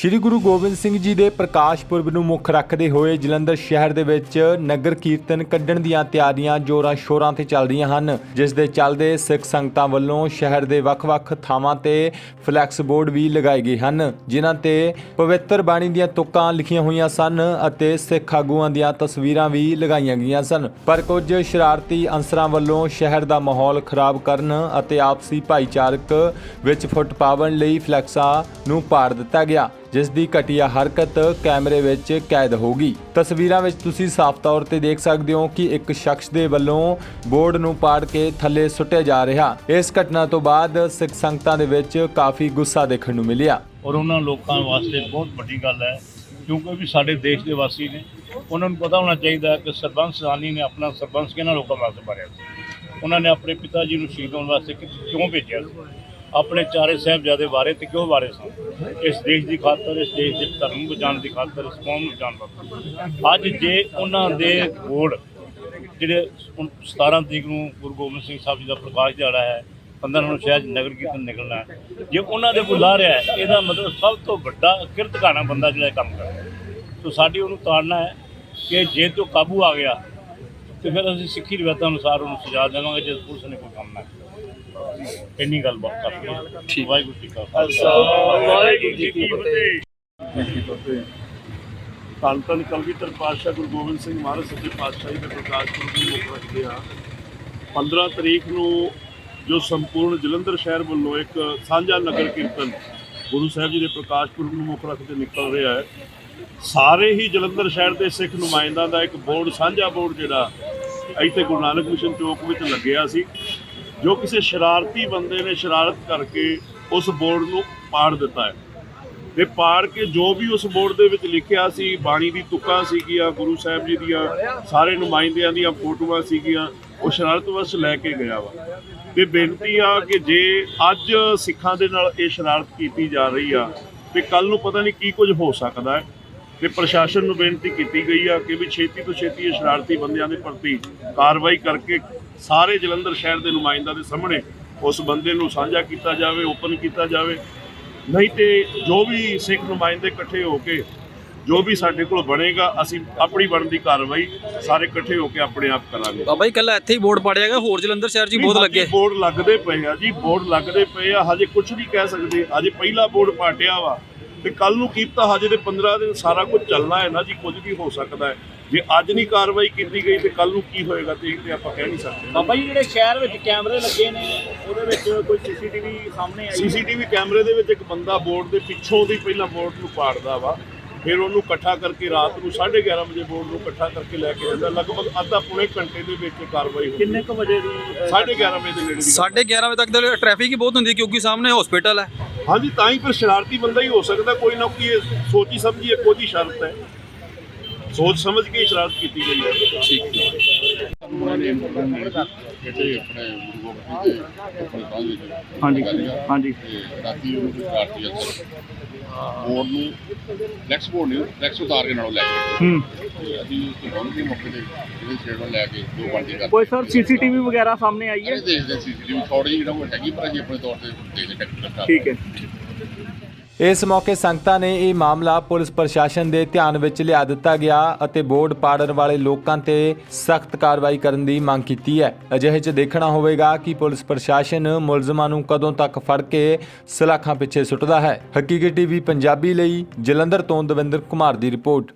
ਸ਼੍ਰੀ ਗੁਰੂ ਗੋਬਿੰਦ ਸਿੰਘ ਜੀ ਦੇ ਪ੍ਰਕਾਸ਼ ਪੁਰਬ ਨੂੰ ਮੁੱਖ ਰੱਖਦੇ ਹੋਏ ਜਲੰਧਰ ਸ਼ਹਿਰ ਦੇ ਵਿੱਚ ਨਗਰ ਕੀਰਤਨ ਕੱਢਣ ਦੀਆਂ ਤਿਆਰੀਆਂ ਜੋਰਾਂ ਸ਼ੋਰਾਂ ਤੇ ਚੱਲ ਰਹੀਆਂ ਹਨ, ਜਿਸ ਦੇ ਚੱਲਦੇ ਸਿੱਖ ਸੰਗਤਾਂ ਵੱਲੋਂ ਸ਼ਹਿਰ ਦੇ ਵੱਖ-ਵੱਖ ਥਾਵਾਂ ਤੇ ਫਲੈਕਸ ਬੋਰਡ ਵੀ ਲਗਾਏ ਗਏ ਹਨ, ਜਿਨ੍ਹਾਂ ਤੇ ਪਵਿੱਤਰ ਬਾਣੀ ਦੀਆਂ ਤੁਕਾਂ ਲਿਖੀਆਂ ਹੋਈਆਂ ਸਨ ਅਤੇ ਸਿੱਖ ਆਗੂਆਂ ਦੀਆਂ ਤਸਵੀਰਾਂ ਵੀ ਲਗਾਈਆਂ ਗਈਆਂ ਸਨ। ਪਰ ਕੁਝ ਸ਼ਰਾਰਤੀ ਅੰਸਰਾਂ ਵੱਲੋਂ ਸ਼ਹਿਰ ਦਾ ਮਾਹੌਲ ਖਰਾਬ ਕਰਨ ਅਤੇ ਆਪਸੀ ਭਾਈਚਾਰਕ ਵਿੱਚ ਫੁੱਟ ਪਾਵਣ ਲਈ ਫਲੈਕਸਾਂ ਨੂੰ ਪਾੜ ਦਿੱਤਾ ਗਿਆ। ਜਿਸ ਦੀ ਘਟੀਆ ਹਰਕਤ ਕੈਮਰੇ ਵਿੱਚ ਕੈਦ ਹੋ ਗਈ। ਤਸਵੀਰਾਂ ਵਿੱਚ ਤੁਸੀਂ ਸਾਫ਼ ਤੌਰ ਤੇ ਦੇਖ ਸਕਦੇ ਹੋ ਕਿ ਇੱਕ ਸ਼ਖਸ ਦੇ ਵੱਲੋਂ ਬੋਰਡ ਨੂੰ ਪਾੜ ਕੇ ਥੱਲੇ ਸੁੱਟਿਆ ਜਾ ਰਿਹਾ। ਇਸ ਘਟਨਾ ਤੋਂ ਬਾਅਦ ਸਿੱਖ ਸੰਗਤਾਂ ਦੇ ਵਿੱਚ ਕਾਫੀ ਗੁੱਸਾ ਦੇਖਣ ਨੂੰ ਮਿਲਿਆ। ਔਰ ਉਹਨਾਂ ਲੋਕਾਂ ਵਾਸਤੇ ਬਹੁਤ ਵੱਡੀ ਗੱਲ ਹੈ, ਕਿਉਂਕਿ ਵੀ ਸਾਡੇ ਦੇਸ਼ ਦੇ ਵਾਸੀ ਨੇ, ਉਹਨਾਂ ਨੂੰ ਪਤਾ ਹੋਣਾ ਚਾਹੀਦਾ ਕਿ ਸਰਬੰਸ ਸਾਨੀ ਨੇ ਆਪਣਾ ਸਰਬੰਸ ਕਿਹਨਾਂ ਲੋਕਾਂ ਵਾਸਤੇ ਭਰਿਆ ਸੀ। ਉਹਨਾਂ ਨੇ ਆਪਣੇ ਪਿਤਾ ਜੀ ਨੂੰ ਸ਼ਹੀਦ ਹੋਣ ਵਾਸਤੇ ਕਿਉਂ ਭੇਜਿਆ ਸੀ? ਆਪਣੇ ਚਾਰੇ ਸਾਹਿਬਜ਼ਾਦੇ ਵਾਰੇ ਤੇ ਕਿਉਂ ਵਾਰੇ ਸਨ? ਇਸ ਦੇਸ਼ ਦੀ ਖਾਤਰ, ਇਸ ਦੇਸ਼ ਦੇ ਧਰਮ ਨੂੰ ਬਚਾਉਣ ਦੀ ਖਾਤਰ, ਇਸ ਕੌਮ ਨੂੰ ਬਚਾਉਣ ਵਾਸਤੇ ਅੱਜ ਜੇ ਉਹਨਾਂ ਦੇ ਵੋਟ ਜਿਹੜੇ ਹੁਣ 17 ਤਰੀਕ ਨੂੰ ਗੁਰੂ ਗੋਬਿੰਦ ਸਿੰਘ ਸਾਹਿਬ ਜੀ ਦਾ ਪ੍ਰਕਾਸ਼ ਦਿਹਾੜਾ ਹੈ 15 ਨੂੰ ਸ਼ਾਇਦ ਨਗਰ ਕੀਰਤਨ ਨਿਕਲਣਾ ਜੇ ਉਹਨਾਂ ਦੇ ਬੁਲਾ ਰਿਹਾ ਇਹਦਾ ਮਤਲਬ ਸਭ ਤੋਂ ਵੱਡਾ ਕਿਰਤਕਾਣਾ ਬੰਦਾ ਜਿਹੜਾ ਕੰਮ ਕਰਦਾ ਸੋ ਸਾਡੀ ਉਹਨੂੰ ਤਾੜਨਾ ਹੈ ਕਿ ਜੇ ਤੋਂ ਕਾਬੂ ਆ ਗਿਆ ਤੇ ਫਿਰ ਅਸੀਂ ਸਿੱਖੀ ਰਿਵਾਇਤਾਂ ਅਨੁਸਾਰ ਉਹਨੂੰ ਸਜ਼ਾ ਦੇਵਾਂਗੇ ਜੇ ਪੁਲਿਸ ਨੇ ਕੋਈ ਕੰਮ ਨਾ ਕੀਤਾ ਇੰਨੀ ਗੱਲ ਬਾਤ ਕਰਦੇ ਵਾਹਿਗੁਰੂ ਜੀ ਕਾ ਖਾਲਸਾ। ਵਾਹਿਗੁਰੂ ਜੀ ਕੀ ਫਤਿਹ। ਧੰਨ ਧੰਨ ਕਲਗੀਧਰ ਪਾਤਸ਼ਾਹ ਗੁਰੂ ਗੋਬਿੰਦ ਸਿੰਘ ਮਹਾਰਾਜ ਸੱਚੇ ਪਾਤਸ਼ਾਹੀ ਦੇ ਪ੍ਰਕਾਸ਼ ਪੁਰਬ ਨੂੰ ਮੁੱਖ ਰੱਖਦੇ ਹਾਂ 15 ਤਰੀਕ ਨੂੰ ਜੋ ਸੰਪੂਰਨ ਜਲੰਧਰ ਸ਼ਹਿਰ ਵੱਲੋਂ ਇੱਕ ਸਾਂਝਾ ਨਗਰ ਕੀਰਤਨ ਗੁਰੂ ਸਾਹਿਬ ਜੀ ਦੇ ਪ੍ਰਕਾਸ਼ ਪੁਰਬ ਨੂੰ ਮੁੱਖ ਰੱਖਦੇ ਨਿਕਲ ਰਿਹਾ ਹੈ। ਸਾਰੇ ਹੀ ਜਲੰਧਰ ਸ਼ਹਿਰ ਦੇ ਸਿੱਖ ਨੁਮਾਇੰਦਾਂ ਦਾ ਇੱਕ ਬੋਰਡ ਸਾਂਝਾ ਬੋਰਡ ਜਿਹੜਾ ਇੱਥੇ ਗੁਰੂ ਨਾਨਕ ਮਿਸ਼ਨ ਚੌਕ ਵਿੱਚ ਲੱਗਿਆ ਸੀ, ਜੋ ਕਿਸੇ ਸ਼ਰਾਰਤੀ ਬੰਦੇ ਨੇ ਸ਼ਰਾਰਤ ਕਰਕੇ ਉਸ ਬੋਰਡ ਨੂੰ ਪਾੜ ਦਿੱਤਾ ਹੈ। ਤੇ ਪਾੜ ਕੇ ਜੋ ਵੀ ਉਸ ਬੋਰਡ ਦੇ ਵਿੱਚ ਲਿਖਿਆ ਸੀ, ਬਾਣੀ ਦੀ ਤੁਕਾਂ ਸੀਗੀਆਂ, ਗੁਰੂ ਸਾਹਿਬ ਜੀ ਦੀਆਂ ਸਾਰੇ ਨੁਮਾਇੰਦਿਆਂ ਦੀਆਂ ਫੋਟੋਆਂ ਸੀਗੀਆਂ, ਉਹ ਸ਼ਰਾਰਤ ਸ਼ਰਾਰਤਵਸ਼ ਲੈ ਕੇ ਗਿਆ ਵਾ। ਤੇ ਬੇਨਤੀ ਆ ਕਿ ਜੇ ਅੱਜ ਸਿੱਖਾਂ ਦੇ ਨਾਲ ਇਹ ਸ਼ਰਾਰਤ ਕੀਤੀ ਜਾ ਰਹੀ ਆ, ਤੇ ਕੱਲ ਨੂੰ ਪਤਾ ਨਹੀਂ ਕੀ ਕੁਝ ਹੋ ਸਕਦਾ ਹੈ। ਤੇ ਪ੍ਰਸ਼ਾਸਨ ਨੂੰ ਬੇਨਤੀ ਕੀਤੀ ਗਈ ਆ ਕਿ ਵੀ ਛੇਤੀ ਤੋਂ ਛੇਤੀ ਇਹ ਸ਼ਰਾਰਤੀ ਬੰਦਿਆਂ ਦੇ ਪ੍ਰਤੀ ਕਾਰਵਾਈ ਕਰਕੇ ਸਾਰੇ ਜਲੰਧਰ ਸ਼ਹਿਰ ਦੇ ਨੁਮਾਇੰਦਾਂ ਦੇ ਸਾਹਮਣੇ ਉਸ ਬੰਦੇ ਨੂੰ ਸਾਂਝਾ ਕੀਤਾ ਜਾਵੇ ਓਪਨ ਕੀਤਾ ਜਾਵੇ। ਨਹੀਂ ਤੇ ਜੋ ਵੀ ਸਿੱਖ ਨੁਮਾਇੰਦੇ ਇਕੱਠੇ ਹੋ ਕੇ ਜੋ ਵੀ ਸਾਡੇ ਕੋਲ ਬਣੇਗਾ ਅਸੀਂ ਆਪਣੀ ਬਣਦੀ ਕਾਰਵਾਈ ਸਾਰੇ ਇਕੱਠੇ ਹੋ ਕੇ ਆਪਣੇ ਆਪ ਕਰਾਂਗੇ। ਬਾਬਾ ਜੀ ਕੱਲਾ ਇੱਥੇ ਹੀ ਬੋਰਡ ਪਾੜਿਆਗਾ ਹੋਰ ਜਲੰਧਰ ਸ਼ਹਿਰ 'ਚ ਬਹੁਤ ਲੱਗੇ। ਬੋਰਡ ਲੱਗਦੇ ਪਏ ਆ ਜੀ ਬੋਰਡ ਲੱਗਦੇ ਪਏ ਆ ਹਜੇ ਕੁਝ ਨਹੀਂ ਕਹਿ ਸਕਦੇ। ਹਜੇ ਪਹਿਲਾ ਬੋਰਡ ਪਾਟਿਆ ਵਾ। ਤੇ ਕੱਲ ਨੂੰ ਕੀਤਾ ਹਜੇ ਦੇ 15 ਦਿਨ ਸਾਰਾ ਕੁਝ ਚੱਲਣਾ ਹੈ ਨਾ ਜੀ ਕੁਝ ਵੀ ਹੋ ਸਕਦਾ ਹੈ ਜੇ ਅੱਜ ਨਹੀਂ ਕਾਰਵਾਈ ਕੀਤੀ ਗਈ ਤੇ ਕੱਲ ਨੂੰ ਕੀ ਹੋਏਗਾ ਤੇ ਇਹ ਤੇ ਆਪਾਂ ਕਹਿ ਨਹੀਂ ਸਕਦੇ ਬਾਬਾ ਜੀ ਜਿਹੜੇ ਸ਼ਹਿਰ ਵਿੱਚ ਕੈਮਰੇ ਲੱਗੇ ਨੇ ਉਹਦੇ ਵਿੱਚ ਕੋਈ ਸੀਸੀਟੀਵੀ ਸਾਹਮਣੇ ਆਈ? ਸੀਸੀਟੀਵੀ ਕੈਮਰੇ ਦੇ ਵਿੱਚ ਇੱਕ ਬੰਦਾ ਬੋਰਡ ਦੇ ਪਿੱਛੋਂ ਦੀ ਪਹਿਲਾਂ ਬੋਰਡ ਨੂੰ ਪਾੜਦਾ ਵਾ ਫਿਰ ਉਹਨੂੰ ਇਕੱਠਾ ਕਰਕੇ ਰਾਤ ਨੂੰ 11:30 ਵਜੇ ਬੋਰਡ ਨੂੰ ਇਕੱਠਾ ਕਰਕੇ ਲੈ ਕੇ ਜਾਂਦਾ ਲਗਭਗ ਅੱਧਾ ਪੌਣੇ ਘੰਟੇ ਦੇ ਵਿੱਚ ਕਾਰਵਾਈ ਹੁੰਦੀ ਕਿੰਨੇ ਕੁ ਵਜੇ ਦੀ ਅਹ, 11:30 ਵਜੇ ਦੇ ਨੇੜੇ ਦੀ ਗੱਲ। 11:30 ਵਜੇ ਤੱਕ ਤਾਂ ਟ੍ਰੈਫਿਕ ਹੀ ਬਹੁਤ ਹੁੰਦੀ ਹੈ ਕਿਉਂਕਿ ਸਾਹਮਣੇ ਹਸਪੀਟਲ ਹੈ ਹਾਂਜੀ ਤਾਂ ਹੀ ਫਿਰ ਸ਼ਰਾਰਤੀ ਬੰਦਾ ਹੀ ਹੋ ਸਕਦਾ ਕੋਈ ਨਾ ਕੋਈ ਸੋਚੀ ਸਮਝੀ ਇੱਕ ਉਹਦੀ ਸ਼ਰਤ ਹੈ। ਸੋਚ ਸਮਝ ਕੇ ਹੀ ਸ਼ਰਾਰਤ ਕੀਤੀ ਗਈ ਹੈ। ਠੀਕ ਜਿਹੜੇ ਆਪਣੇ ਗੁਰੂ ਗੋਬਿੰਦ ਸਿੰਘ ਦੇ ਆਪਣੇ ਬਾਅਦ ਵਿੱਚ ਹਾਂਜੀ। ਹਾਂਜੀ ਰਾਤੀ ਸ਼ਰਾਰਤੀ ਬੋਰਡ ਨੂੰ ਫਲੈਕਸ ਬੋਰਡ ਨੂੰ ਫਲੈਕਸ ਉਤਾਰ ਕੇ ਨਾਲੋਂ ਲੈ ਗਏ ਹੂੰ। ਤੇ ਅਸੀਂ ਪਹੁੰਚ ਗਏ ਮੌਕੇ ਤੇ ਇਹਦੇ ਸਟੇਟਮੈਂਟ ਲੈ ਕੇ ਜੋ ਬਣਦੀ ਕਰ ਕੋਈ ਸਰ ਸੀਸੀਟੀਵੀ ਵਗੈਰਾ ਸਾਹਮਣੇ ਆਈ ਹੈ? ਦੇਖਦੇ ਸੀ ਜਿਹੜੀ ਥੋੜੀ ਜਿਹੜਾ ਕੋਈ ਟੈਗੀ ਪਰ ਅਸੀਂ ਆਪਣੇ ਤੌਰ ਤੇ ਦੇਖਦੇ ਟੈਕਨੀਕਲ ਠੀਕ ਹੈ। ਇਸ ਮੌਕੇ ਸੰਗਤਾਂ ਨੇ ਇਹ ਮਾਮਲਾ ਪੁਲਿਸ ਪ੍ਰਸ਼ਾਸਨ ਦੇ ਧਿਆਨ ਵਿੱਚ ਲਿਆ ਦਿੱਤਾ ਗਿਆ ਅਤੇ ਬੋਰਡ ਪਾੜਨ ਵਾਲੇ ਲੋਕਾਂ ਤੇ ਸਖਤ ਕਾਰਵਾਈ ਕਰਨ ਦੀ ਮੰਗ ਕੀਤੀ ਹੈ। ਅਜਿਹੇ 'ਚ ਦੇਖਣਾ ਹੋਵੇਗਾ ਕਿ ਪੁਲਿਸ ਪ੍ਰਸ਼ਾਸਨ ਮੁਲਜ਼ਮਾਂ ਨੂੰ ਕਦੋਂ ਤੱਕ ਫੜ ਕੇ ਸਲਾਖਾਂ ਪਿੱਛੇ ਸੁੱਟਦਾ ਹੈ। ਹਕੀਕੀ ਟੀਵੀ ਪੰਜਾਬੀ ਲਈ ਜਲੰਧਰ ਤੋਂ ਦਵਿੰਦਰ ਕੁਮਾਰ ਦੀ ਰਿਪੋਰਟ।